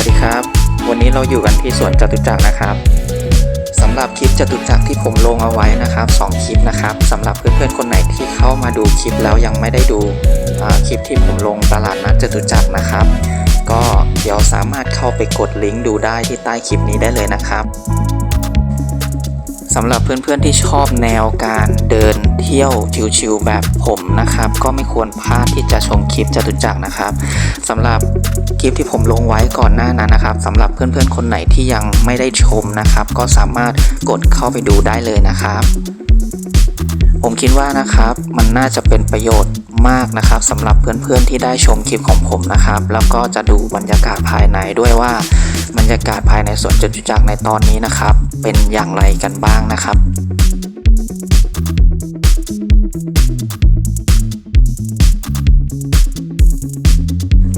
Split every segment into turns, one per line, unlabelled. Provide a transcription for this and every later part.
วัสดีครับ วันนี้เราอยู่กันที่สวนจตุจักรนะครับสำหรับคลิปจตุจักรที่ผมลงเอาไว้นะครับสองคลิปนะครับสำหรับเพื่อนๆคนไหนที่เข้ามาดูคลิปแล้วยังไม่ได้ดูคลิปที่ผมลงตลาดนัดจตุจักรนะครับ ก็เดี๋ยวสามารถเข้าไปกดลิงก์ดูได้ที่ใต้คลิปนี้ได้เลยนะครับ สำหรับเพื่อนๆที่ชอบแนวการเดินเที่ยวชิวๆแบบผมนะครับ ก็ไม่ควรพลาดที่จะชมคลิปจตุจักรนะครับสำหรับคลิปที่ผมลงไว้ก่อนหน้านั้นนะครับสำหรับเพื่อนๆคนไหนที่ยังไม่ได้ชมนะครับ ก็สามารถกดเข้าไปดูได้เลยนะครับ ผมคิดว่านะครับมันน่าจะเป็นประโยชน์มากนะครับสำหรับเพื่อนๆที่ได้ชมคลิปของผมนะครับ แล้วก็จะดูบรรยากาศภายในด้วยว่าบรรยากาศ สวนจตุจักรในตอนนี้นะครับ เป็นอย่างไรกันบ้างนะครับ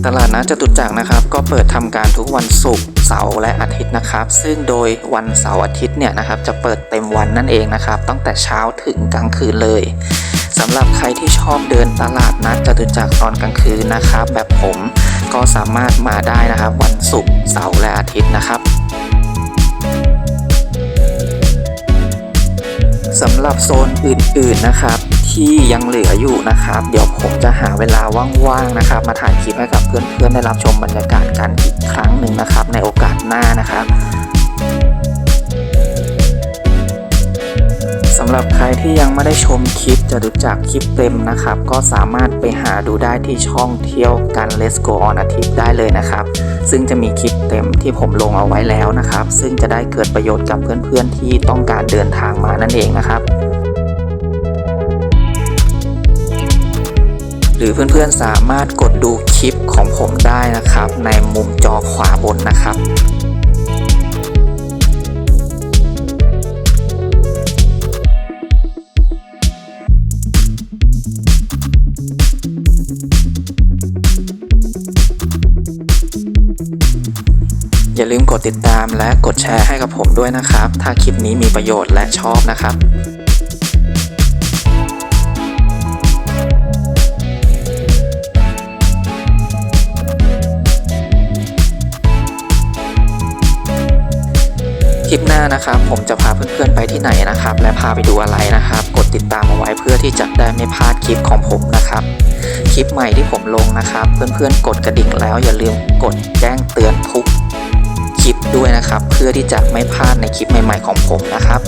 ตลาดนัดจตุจักรนะครับก็เปิดทำการทุกวันศุกร์เสาร์และอาทิตย์นะครับ ซึ่งโดยวันเสาร์อาทิตย์เนี่ยนะครับจะเปิดเต็มวันนั่นเองนะครับ ตั้งแต่เช้าถึงกลางคืนเลยสำหรับใครที่ชอบเดินตลาดนัดจตุจักรตอนกลางคืนนะครับ แบบผมก็สามารถมาได้นะครับ วันศุกร์เสาร์และอาทิตย์นะครับ สำหรับโซนอื่นๆนะครับ ที่ยังเหลืออยู่นะครับ เดี๋ยวผมจะหาเวลาว่างๆนะครับ มาถ่ายคลิปให้กับเพื่อนๆได้รับชมบรรยากาศกันอีกครั้งหนึ่งนะครับ ในโอ สำหรับใครที่ยังไม่ได้ชมคลิปจะดูจากคลิปเต็มนะครับ ก็สามารถไปหาดูได้ที่ช่องเที่ยวกัน Let's Go on อาทิตย์ได้เลยนะครับ ซึ่งจะมีคลิปเต็มที่ผมลงเอาไว้แล้วนะครับ ซึ่งจะได้เกิดประโยชน์กับเพื่อนๆที่ต้องการเดินทางมานั่นเองนะครับหรือเพื่อนๆสามารถกดดูคลิปของผมได้นะครับ ในมุมจอขวาบนนะครับ อย่าลืมกดติดตามและกดแชร์ให้กับผมด้วยนะครับ ถ้าคลิปนี้มีประโยชน์และชอบนะครับคลิปหน้านะครับผมจะพาเพื่อนๆไปที่ไหนนะครับ และพาไปดูอะไรนะครับ กดติดตามเอาไว้เพื่อที่จะได้ไม่พลาดคลิปของผมนะครับ คลิปใหม่ที่ผมลงนะครับ เพื่อนๆกดกระดิ่งแล้วอย่าลืมกดแจ้งเตือนทุก ลิปด้วยนะครับ เพื่อที่จะไม่พลาดในคลิปใหม่ ๆ ของผมนะครับ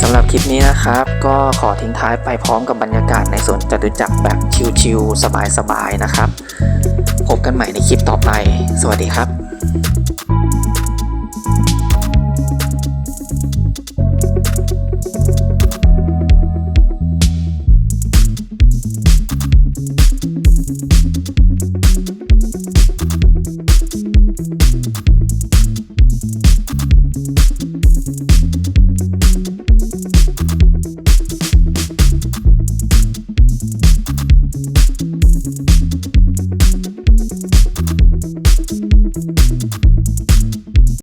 สำหรับคลิปนี้นะครับ ก็ขอทิ้งท้ายไปพร้อมกับบรรยากาศในสวนจตุจักรแบบชิลๆสบายๆนะครับ พบกันใหม่ในคลิปต่อไป สวัสดีครับ thank